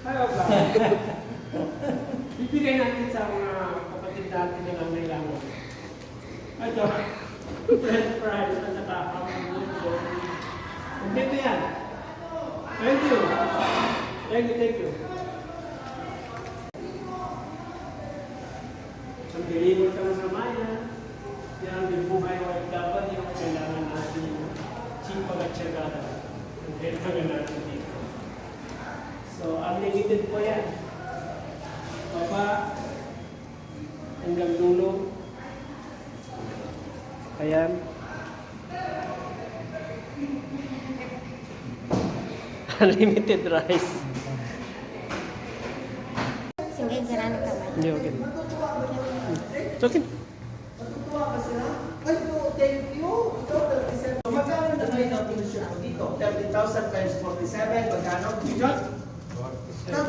Ayaw ba? Bibigay natin sa mga kapatid natin na nangailangan. Ito, French fries saka hamburger. Kompleto yan. Thank you. Thank you, thank you. Ang deliver ka na sa maya. Yan ang buhay o dapat yung kailangan natin yung sipag at siyagada. Ang kailangan natin. So, unlimited po yan. Baba, hanggang dulo. Ayan. Unlimited rice. Sige, ganaan ka ba? Hindi, okay. It's okay. Ay, no, thank you. Ito, 37. So, magkano na ang tuition mo dito? 30,000 times 47, magkano? John?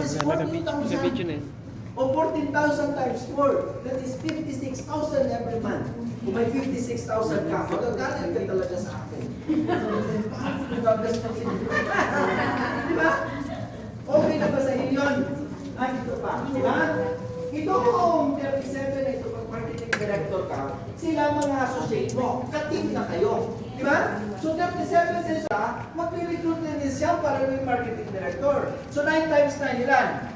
That is Nag-video na 40,000. yun. O 14,000 times 4. That is 56,000 every month. Kung may 56,000 ka, magagalit ka talaga sa akin. Di ba? Okay na ba sa inyo yun? Ay, ito pa. Di ba? Ito kung 37 na ito, pag marketing director ka, sila mga associate mo, ka-team na kayo. Di ba? So 37 sa isa, magre-recruit na din siya para yung marketing director. So 9 times 9 ilan?